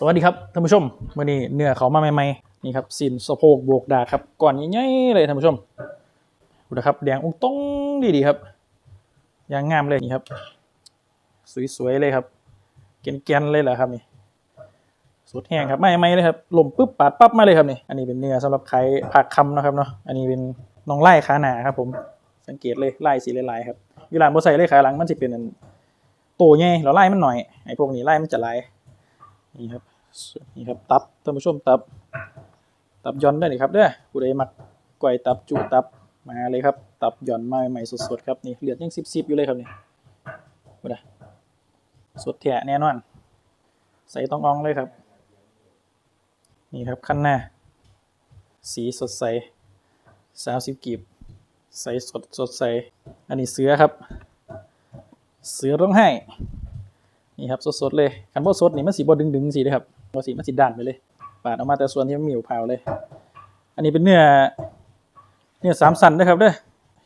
สวัสดีครับท่านผู้ชมมื่อนี้เนื้อเขามาใหม่ๆนี่ครับสินสะโพกบวกดาครับก่อนใหญ่ๆเลยท่านผู้ชมดูนะครับแดงอุ้งต้องดีๆครับยางงามเลยนี่ครับ สวยๆเลยครับเกนๆเลยเหรอครับนี่สุดแห้งครับไม่ไม่เลยครับลมปุ๊บปาดปั๊บมาเลยครับนี่อันนี้เป็นเนื้อสำหรับไข่ผักคำนะครับเนาะอันนี้เป็นน้องไล่ขาหนาครับผมสังเกตเลยไล่สีลายๆครับเวลาโมใส่เลยขาหลังมันจะเป็นโตใหญ่แล้วไล่มันหน่อยไอ้พวกนี้ไล่มันจะลายนี่ครับ นี่ครับตับท่านผู้ชมตับ ตับย่อนได้เลยครับเด้อผู้ใดมักก๋วยตับจุตับมาเลยครับ ตับย่อนมาใหม่สดๆครับนี่เลือดยังซิบๆอยู่เลยครับนี่ดูนะสดแท้แน่นอน ใส่ต้องอองเลยครับ นี่ครับขั้นหน้า สีสดใสสามสิบกีบ ใสสดสดใส อันนี้เสือครับ เสือร้องไห้ นี่ครับสดๆเลยคันบ่สดนี่มันสีบ่ดึงๆสีเลยครับ บ่สีมันสีด่านไปเลย ปาดออกมาแต่ส่วนที่มันมีอยู่เผาเลย อันนี้เป็นเนื้อ เนื้อสามสันนะครับเด้อ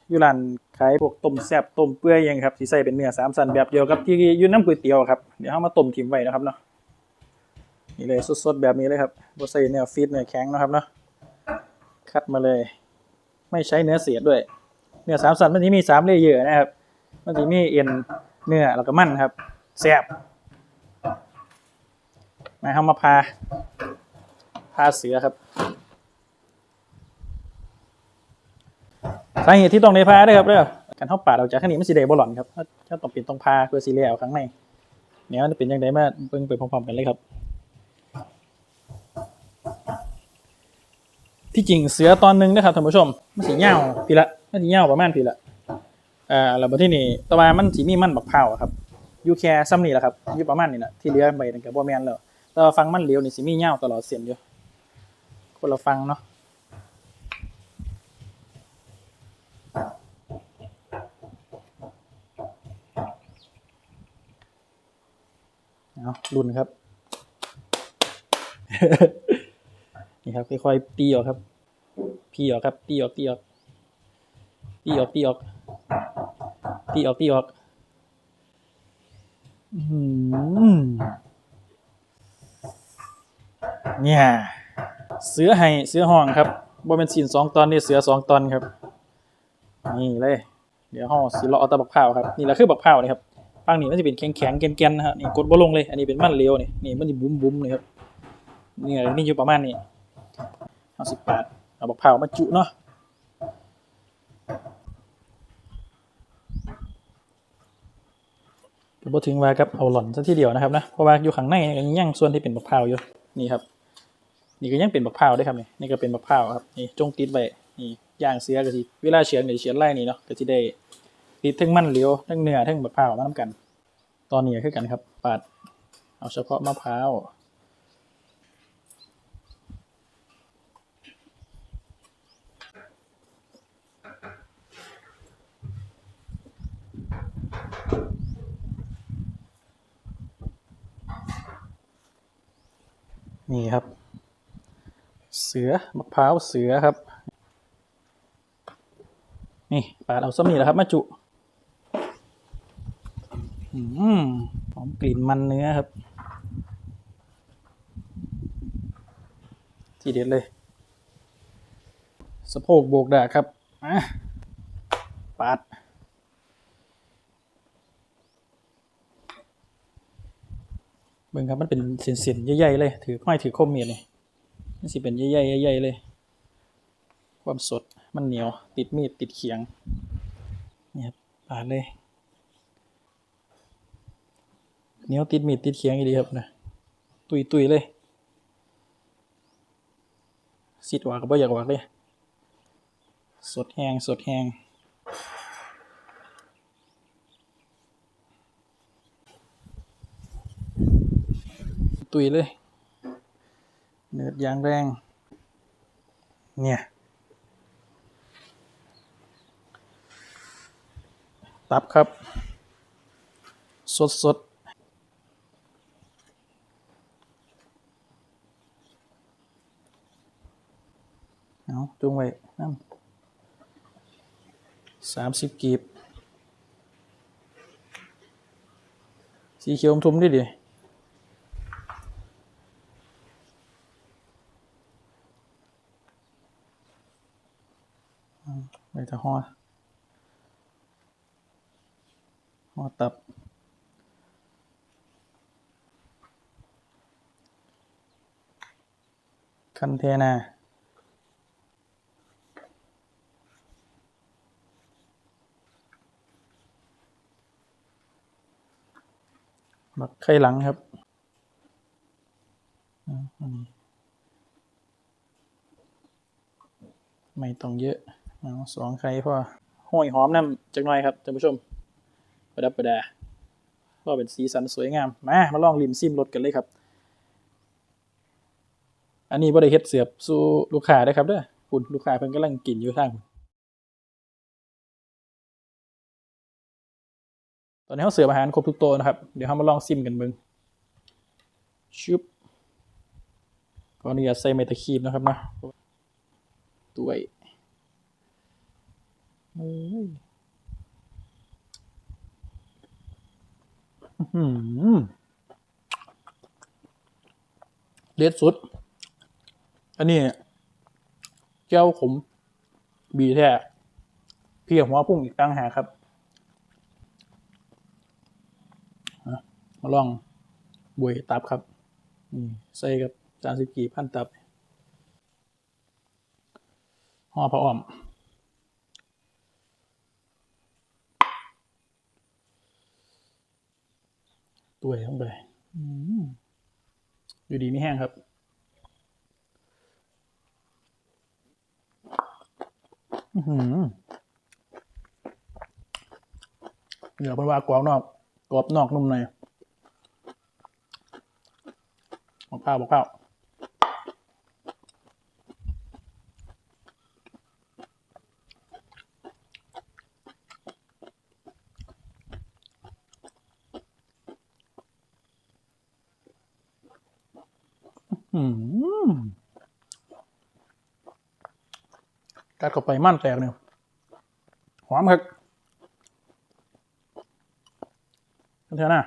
อยู่ร้านขายพวกต้มแซ่บต้มเปื่อยยังครับสิใส่เป็นเนื้อสามสันแบบเดียวกับที่ยู่น้ำก๋วยเตี๋ยวครับ เดี๋ยวเอามาต้มถิมไว้นะครับเนาะ นี่เลยสดๆแบบนี้เลยครับบใส่เนื้อฟีดเนื้อแข็งนะครับเนาะ คัดมาเลย ไม่ใช้เนื้อเสียดด้วย เนื้อสามสันมันจะมีสามเลเยอร์นะครับ มันจะมีเอ็นเนื้อแล้วก็มันครับ แซ่บ มาเอามาพา พาเสือครับสาเหตุที่ต้องได้พาด้วยครับเด้อการเข้าป่าดออกจากข้างนี้มันสีแดงบอลลอนครับถ้าต้องเป็นต้องพาเพื่อสีเหลวข้างในเนี่ยมันจะเป็นยังไงมาเบิ่งไปพร้อมๆกันเลยครับ ที่จริงเสือตอนหนึงนะครับท่านผู้ชมมันสีเงาพี่ละมันสีเงาประมาณพี่ละอ่าแล้วที่นี่ต่อมามันสีมีมันบักเผาครับยูแค่ซ้ำนี่แหละครับยูประมาณนี้นะที่เหลือไปนั่นกับบอแมนแล้ว แต่ว่าฟังมันเลียวนี่สิมีเงาตลอดเสียนอยู่คนละฟังเนาะเอารุนครับ นี่ครับค่อยๆตีออกครับ พี่ออกครับตีออกตีออกตีออกตีออกตีออกตีออก อืม เนี่ยเสือไห้เสือห้องครับบ่เป็นสินสองตอนนี่เสือสองตอนครับ นี่เลย เดี๋ยวห่อสิเลาะเอาตะบักเผาครับ นี่แหละคือบักเผานี่ครับฟังนี่มันจะเป็นแข็งแข็งแกนๆนะฮะนี่กดบ่ลงเลย อันนี้เป็นมันเลียวนี่นี่มันจะบุ้มบุ้มๆเลยครับนี่นี่อยู่ประมาณนี้เอาสิบบาทเอาบักเผามาจุเนาะก็บ่ถึงว่ากับเอาหล่อนซะทีเดียวนะครับนะเพราะว่าอยู่ข้างในยังย่างส่วนที่เป็นบักเผาอยู่นี่ครับ นี่ก็ยังเป็นบักพร้าวได้ครับนี่นี่ก็เป็นบักพร้าวครับนี่จงติดไว้นี่ย่างเสียก็สิเวลาเฉือนก็สิเฉือนไล่นี่เนาะก็สิได้ติดทั้งมันเหลียวทั้งเนื้อทั้งบักพร้าวมานํกัน ตอนนี้ก็คือกันครับปาดเอาเฉพาะมะพร้าวนี่ครับ เสือมะพร้าวเสือครับ นี่ปาดเอาซ้ำนี่แหละครับมาจุหอมกลิ่นมันเนื้อครับ ทีเด็ดเลยสะโพกโบกดาครับปาดเบิ่งครับมันเป็นเส้นๆใหญ่ๆเลย ถือห้ถือคมเมียดนี่ มันสิเป็นใหญ่ๆใหญ่ๆเลย ความสดมันเหนียว ติดมีดติดเขียงนี่ครับปาดเลยเหนียวติดมีดติดเขียงอีดีครับนะตุยตุยๆเลยสิดหวาก็บ่อยากหวากเลย สดแหงสดแหงตุยเลย ดยางแรง เนี่ย ตับครับ สดสดเอาจุงไว้น้ำสามสิบกีบ สีเขียวอมทุมดิดิ ไปจะห่อห่อตับ คันเทนาบักไข่หลังครับไม่ต้องเยอะ เอาสองไข่พอห้อยหอมน้ำจักหน่อยครับท่านผู้ชม ประดับประดาก็เป็นสีสันสวยงาม มา มาลองริมซิมรสกันเลยครับ อันนี้บ่ได้เฮ็ดเสียบสู่ลูกค้าได้ครับเด้อคุณลูกค้าเพิ่นกำลังกินอยู่ทางพุ่นตอนนี้เขาเสิร์ฟอาหารครบทุกโต๊ะนะครับ เดี๋ยวเรามาลองซิมกันเบิงชุบขออนุญาตใส่เมตาคีบนะครับนะด้วย เอ้ยเด็ดสุด อันนี้แก้วขม บีแท้เพียหัวพุ่งอีกตั้งหากครับมาลองบวยตับครับนี่ใส่กับจานสิบกี่พันตับห่อพระอ้อม ตัวลงไปอืมอยู่ดีไม่แห้งครับอื้อหือเหนือเป็นว่ากรอบนอกกรอบนอกนุ่มในบอกข้าวบอกข้าว กัดเข้าไปมั่นแตกเนี่ยหอมครับกันเถอะนะ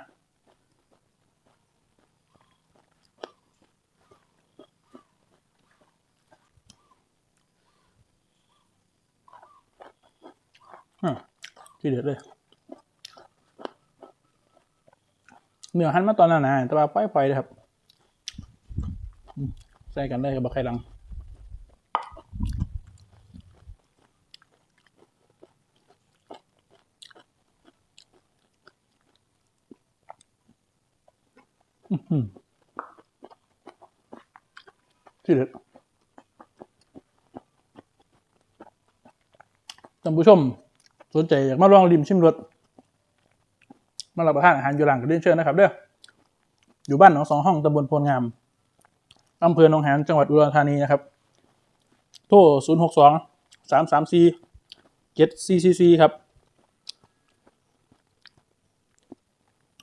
อืมที่เด็ดเลย เนื้อหันมาตอนนั้นนะแต่ว่าปล่อยๆเลยครับ ใส่กันได้กับบะไข่ลังอืมที่เด็ดท่านผู้ชม สนใจอยากมาลองริมชิมรสมารับประทานอาหารอยู่หลังก็เรียนเชิญนะครับเด้ออยู่บ้านหนองสองห้องตำบลโพลงาม อำเภอหนองหานจังหวัดอุดรธานีนะครับ โทรศูนย์หกสองสามสามสี่เจ็ดซีซีซีครับ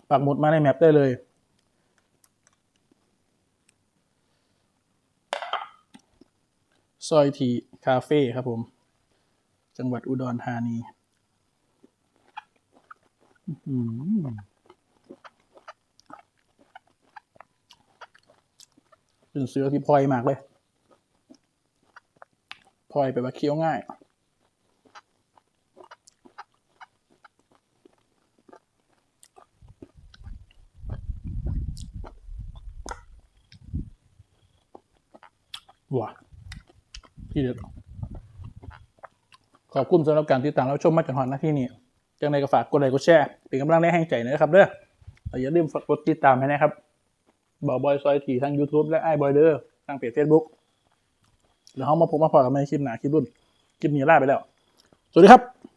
ปักหมุดมาในแมปได้เลย ซอยทีคาเฟ่ครับผม จังหวัดอุดรธานี อื้อ เป็นเสือที่พลอยมากเลยพลอยไปว่าเคี้ยวง่ายว้าที่เด็ดขอบคุณสำหรับการติดตามรับชมมาจนหอนหน้าที่นี้จังในก็ฝากกดไลค์กดแชร์เป็นกำลังแรงให้ใจนะครับเด้อแล้วอย่าลืมฝากกดติดตามให้นะครับ บอบอยซอยทีทั้ง YouTube และไอ้บอยเดอร์ทางเพจ Facebook แล้วเขามาพบมาพอกับในคลิปหนาคลิปรุ่น คลิปนี้ลาไปแล้ว สวัสดีครับ